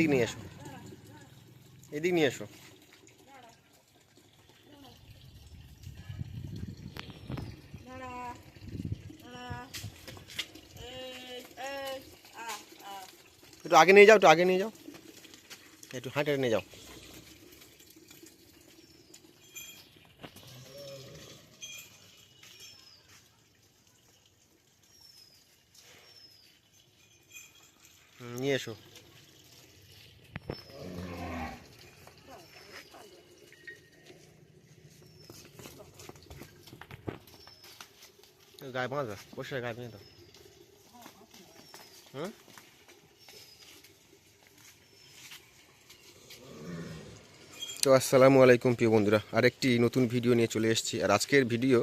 এদিক নিয়ে এসো। এদিক নিয়ে এসো। একটু আগে নিয়ে যাও, একটু আগে নিয়ে যাও। একটু হাঁটে নিয়ে যাও হুম, নিয়ে এসো গায়ে বাঁধা? বসে গায়ে বেঁধে। দাও হুম তো আসসালামু আলাইকুম প্রিয় বন্ধুরা, আরেকটি নতুন ভিডিও নিয়ে চলে এসেছি। আর আজকের ভিডিও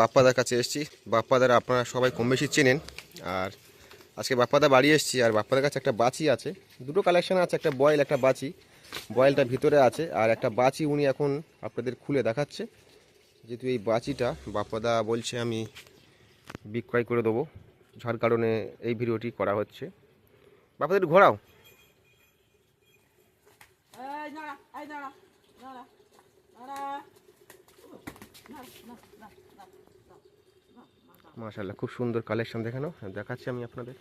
বাপ্পাদার কাছে এসেছি। বাপ্পাদার আপনারা সবাই কম বেশি চেনেন। আর আজকে বাপ্পাদা বাড়ি এসেছি, আর বাপ্পাদার কাছে একটা বাচি আছে। দুটো কালেকশন আছে, একটা বয়েল একটা বাচি বয়েলটা ভিতরে আছে, আর একটা বাচি উনি এখন আপনাদের খুলে দেখাচ্ছে। যেহেতু এই বাচিটা বাপ্পাদা বলছে আমি বিক্রয় করে দেবো। যার কারণে এই ভিডিওটি করা হচ্ছে। একটু ঘোরাও। মাশাল্লাহ খুব সুন্দর কালেকশন দেখানো। দেখাচ্ছি আমি আপনাদের।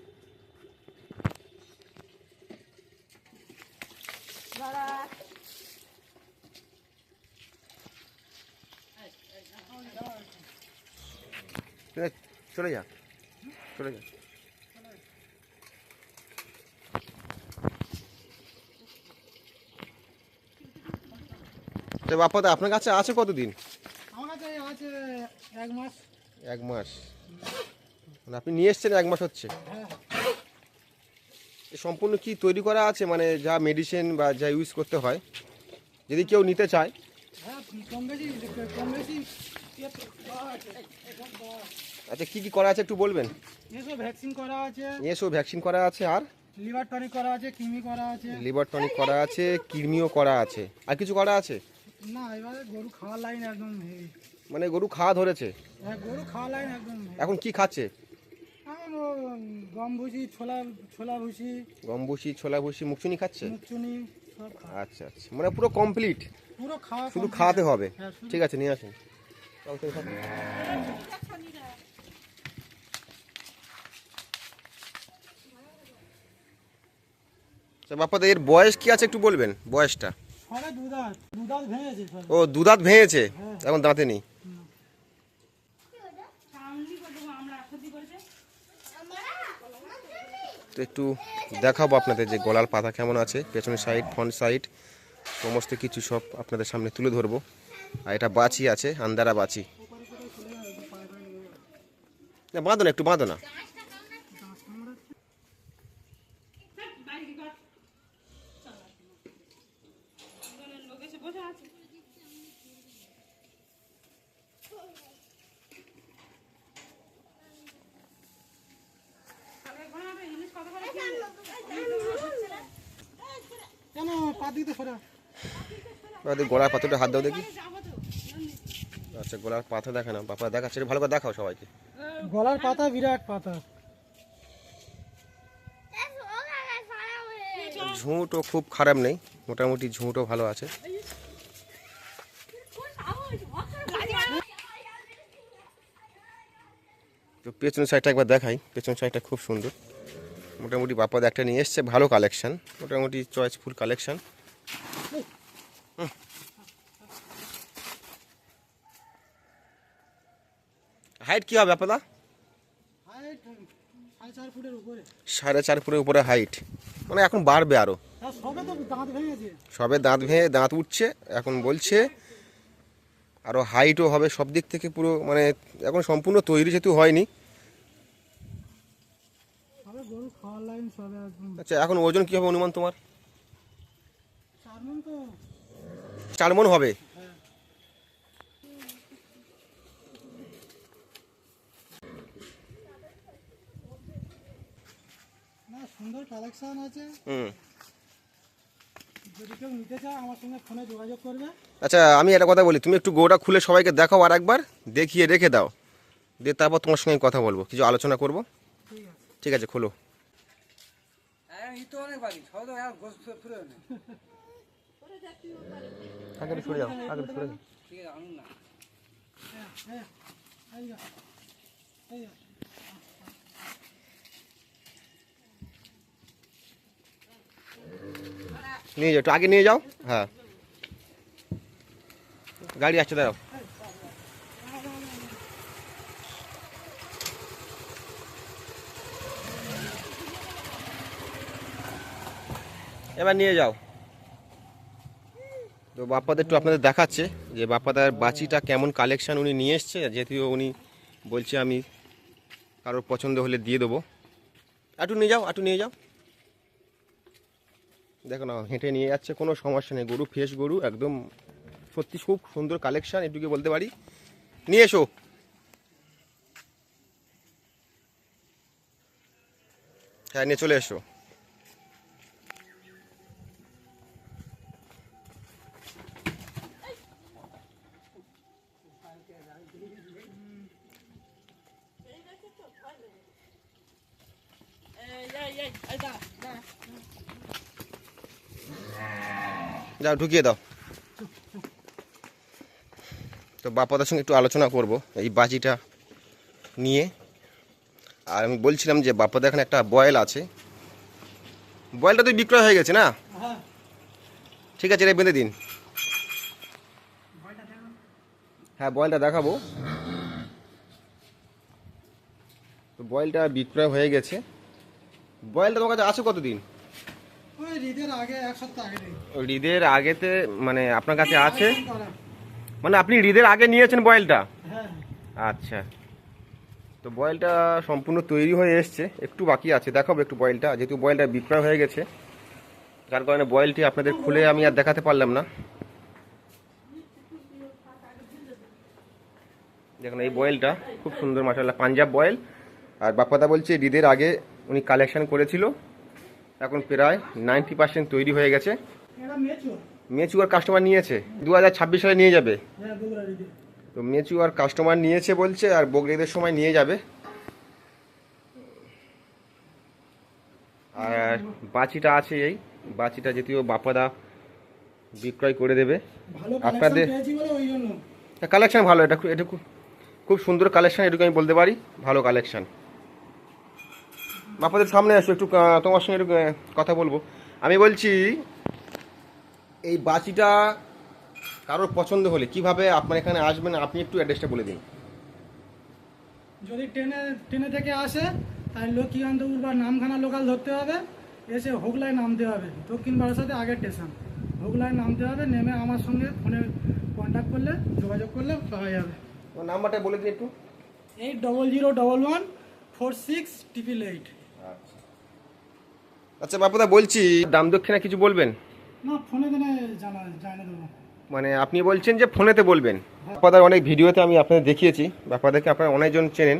চলে- যা চলে যা। তো বাপ্পাদা আপনার কাছে আছে কতদিন? এক মাস। মানে আপনি নিয়ে এসছেন এক মাস হচ্ছে। হ্যাঁ। সম্পূর্ণ কি তৈরি করা আছে? মানে যা মেডিসিন বা যা ইউজ করতে হয় যদি কেউ নিতে চায়। হ্যাঁ কম বেশি কম বেশি। আচ্ছা কি কি করা আছে একটু বলবেন? এসো ভ্যাকসিন করা আছে। এসও ভ্যাকসিন করা আছে আর? লিভার টনিক করা আছে কিমি করা আছে। লিভার টনিক করা আছে কৃমিও করা আছে। আর কিছু করা আছে? না এবারে গরু খাওয়ার লাইন একদম হেভি মানে গরু খাওয়া ধরেছে? হ্যাঁ গরু খাওয়ার লাইন একদম। এখন কি খাচ্ছে? গম ভুসি ছোলা ছোলা ভুসি গম ভুসি ছোলা ভুসি মুখচুনি খাচ্ছে? মুখচুনি আচ্ছা আচ্ছা। মানে পুরো কমপ্লিট পুরো খাওয়া শুধু। খাওয়াতে হবে? হ্যাঁ, ঠিক আছে নিয়ে আসুন। আচ্ছা, বাপ্পা এর বয়স কি আছে একটু বলবেন বয়সটা? ভেঙেছে ও দুদাঁত ভেঙেছে? এখন দাঁতে নেই। তো একটু দেখাবো আপনাদের যে গলার পাতা কেমন আছে পেছনের সাইড ফ্রন্ট সাইড সমস্ত কিছু সব আপনাদের সামনে তুলে ধরবো। আর এটা বাচি আছে আন্দারা বাচি। না বাঁধো না একটু বাঁধো না লোক এসে বসে আছে কেন পা দিতে সরা ওদের গলার পাথরটা হাত দাও দেখি। আচ্ছা গলার পাথর দেখা না বাপা দেখা সেটা ভালো করে দেখাও সবাইকে। গলার পাতা বিরাট পাতা। ঝুঁটও খুব খারাপ নেই। মোটামুটি ঝুঁটও ভালো আছে। তো পেছন সাইডটা একবার দেখাই। পেছন সাইডটা খুব সুন্দর। মোটামুটি বাপাদ একটা নিয়ে এসছে ভালো কালেকশান মোটামুটি চয়েসফুল কালেকশন হাইট কি হবে হাইট সাড়ে চার ফুটের উপরে। হাইট মানে এখন বাড়বে আর। সবে দাঁত ভেঙেছে সবে দাঁত ভেঙে দাঁত উঠছে এখন বলছে আরও হাইটও হবে সব দিক থেকে পুরো মানে এখন সম্পূর্ণ তৈরি যেহেতু হয়নি। আচ্ছা এখন ওজন কী হবে অনুমান তোমার? চার মন হবে। সুন্দর কালেকশন আছে। হুম। যদি কেউ নিতে চায় আমার সঙ্গে ফোনে যোগাযোগ করবে। আচ্ছা আমি একটা কথা বলি তুমি একটু গোটা খুলে সবাইকে দেখাও আর একবার দেখিয়ে রেখে দাও। দিয়ে তারপর তোমার সঙ্গে কথা বলব কিছু আলোচনা করব। ঠিক আছে। ঠিক আছে খোলো। আগে সরে যাও আগে সরে যাও ঠিক আছে আনুন না হ্যাঁ এই যা এই যা নিয়ে যাও একটু আগে নিয়ে যাও হ্যাঁ গাড়ি আসছে দাঁড়াও এবার নিয়ে যাও তো বাপ্পাদের একটু আপনাদের দেখাচ্ছে যে বাপ্পাদার বাচিটা কেমন কালেকশান উনি নিয়ে এসছে যেহেতু উনি বলছে আমি কারোর পছন্দ হলে দিয়ে দেবো। একটু নিয়ে যাও একটু নিয়ে যাও। দেখো না, হেঁটে নিয়ে যাচ্ছে, কোনো সমস্যা নেই। গরু ফ্রেশ গরু, একদম সত্যি খুব সুন্দর কালেকশান এটুকু বলতে পারি। নিয়ে এসো। হ্যাঁ নিয়ে চলে এসো এই এই এই এই দাঁড়া দাঁড়া যাও, ঢুকিয়ে দাও। তো বাপাদার সঙ্গে একটু আলোচনা করব, এই বাজিটা নিয়ে। আর আমি বলছিলাম যে বাপাদা এখানে একটা বয়েল আছে। বয়েলটা তো বিক্রয় হয়ে গেছে না? ঠিক আছে রে বেঁধে দিন। হ্যাঁ বয়েলটা দেখাবো। তো বয়েলটা বিক্রয় হয়ে গেছে। বয়েলটা তোমার কাছে আছে কতদিন? নেই। আগেতে মানে আপনার কাছে আছে? মানে আপনি ঈদের আগে নিয়েছেন বয়েলটা? হ্যাঁ। আচ্ছা। তো বয়েলটা সম্পূর্ণ তৈরি হয়ে এসছে একটু বাকি আছে দেখাবো একটু বয়েলটা যেহেতু বয়েলটা বিক্রয় হয়ে গেছে। যার কারণে বয়েলটি আপনাদের খুলে আমি আর দেখাতে পারলাম না। দেখুন এই বয়েলটা খুব সুন্দর মাসাল্লাহ পাঞ্জাব বয়েল। আর বাপ্পাদা বলছে ঈদের আগে উনি কালেকশন করেছিল। এখন প্রায় নাইনটি পার্সেন্ট তৈরি হয়ে গেছে। মেচুয়ার কাস্টমার নিয়েছে। দু হাজার ছাব্বিশ সালে নিয়ে যাবে। হ্যাঁ তো মেচুয়ার কাস্টমার নিয়েছে বলছে আর বগরিদের সময় নিয়ে যাবে। আর বাচিটা আছে এই। বাচিটা যদিও বাপাদা বিক্রয় করে দেবে। আপনাদের- কালেকশন ভালো এটা এটা খুব সুন্দর কালেকশন এটুকু আমি বলতে পারি। ভালো কালেকশন বাপাদের সামনে আসো একটু তোমার সঙ্গে একটু কথা বলব। আমি বলছি এই বাচিটা কারোর পছন্দ হলে কীভাবে আপনার এখানে আসবেন আপনি একটু অ্যাড্রেসটা বলে দিন। যদি ট্রেনে ট্রেনে থেকে আসে তাহলে লক্ষ্মীকান্তপুর বা নামখানা লোকাল ধরতে হবে এসে হোগলায় নামতে হবে। দক্ষিণ বারাসাতে আগের স্টেশন হোগলায় নামতে হবে নেমে আমার সঙ্গে ফোনে কন্ট্যাক্ট করলে যোগাযোগ করলে পাওয়া যাবে। নাম্বারটা বলে দিন একটু। Eight double zero double one four six triple eight আচ্ছা বাপুদা বলছি। দাম দক্ষিণা কিছু বলবেন? না ফোনে দিনে জানা জানিয়ে দেবো মানে আপনি বলছেন যে ফোনেতে বলবেন। বাপাদার অনেক ভিডিওতে আমি আপনাদের দেখিয়েছি। বাপাদাকে আপনারা অনেকজন চেনেন।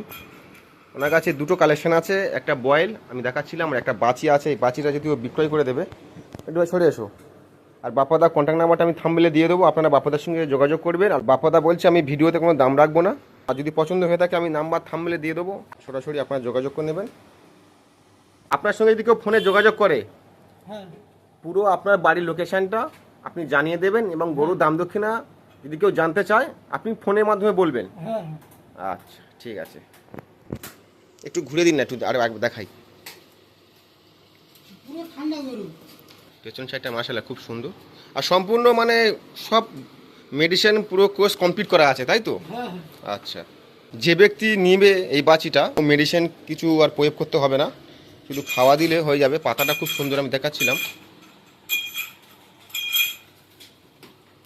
ওনার কাছে দুটো কালেকশন আছে একটা বয়েল আমি দেখাচ্ছিলাম আর একটা বাচি আছে। এই বাচিটা যদি ও বিক্রয় করে দেবে একটু সরে এসো। আর বাপাদা কন্ট্যাক্ট নাম্বারটা আমি থাম্বেলে দিয়ে দেবো আপনারা বাপাদার সঙ্গে যোগাযোগ করবেন। আর বাপাদা বলছে আমি ভিডিওতে কোনো দাম রাখব না। আর যদি পছন্দ হয়ে থাকে আমি নাম্বার থাম্বেলে দিয়ে দেবো। সরাসরি আপনারা যোগাযোগ করে নেবেন। আপনার সঙ্গে যদি কেউ ফোনে যোগাযোগ করে হ্যাঁ। পুরো আপনার বাড়ির লোকেশনটা আপনি জানিয়ে দেবেন এবং গরুর দাম দক্ষিণা যদি কেউ জানতে চায় আপনি ফোনের মাধ্যমে বলবেন। হ্যাঁ। আচ্ছা ঠিক আছে। একটু ঘুরে দিন না একটু আরও একবার দেখাই। পুরো ঠান্ডা গরু। পেছন সাইডটা মাসালা খুব সুন্দর। আর সম্পূর্ণ মানে সব মেডিসিন পুরো কোর্স কমপ্লিট করা আছে তাই তো? হ্যাঁ হ্যাঁ। আচ্ছা। যে ব্যক্তি নিবে এই বাচিটা মেডিসিন কিছু আর প্রয়োগ করতে হবে না। শুধু খাওয়া দিলে হয়ে যাবে, পাতাটা খুব সুন্দর আমি দেখাচ্ছিলাম।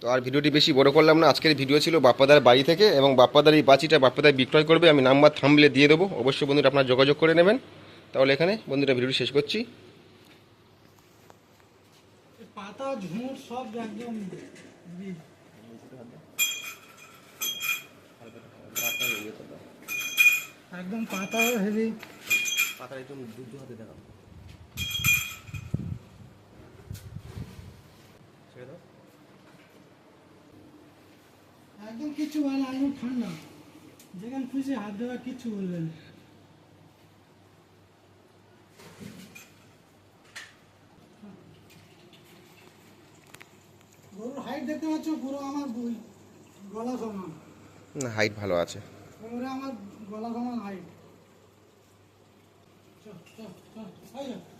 তো আর ভিডিওটি বেশি বড় করলাম না, আজকের ভিডিও ছিল বাপ্পাদার বাড়ি থেকে এবং বাপ্পাদার এই বাচিটা বাপ্পাদার বিক্রয় করবে, আমি নাম্বার থামলে দিয়ে দেবো, অবশ্যই বন্ধুরা আপনারা যোগাযোগ করে নেবেন। তাহলে এখানে বন্ধুরা ভিডিওটি শেষ করছি। পাতা সব একদম একদম পাতাও হেভি। পাতার একদম দু হাতে দেখাও একদম কিচ্ছু হয় না একদম ঠান্ডা। যেখানে খুশি হাত দেওয়া কিচ্ছু বলবেন গরুর হাইট দেখতে পাচ্ছ গরু আমার গলা সমান। না হাইট ভালো আছে। আমার গলা সমান হাইট চল চল চল এই যা।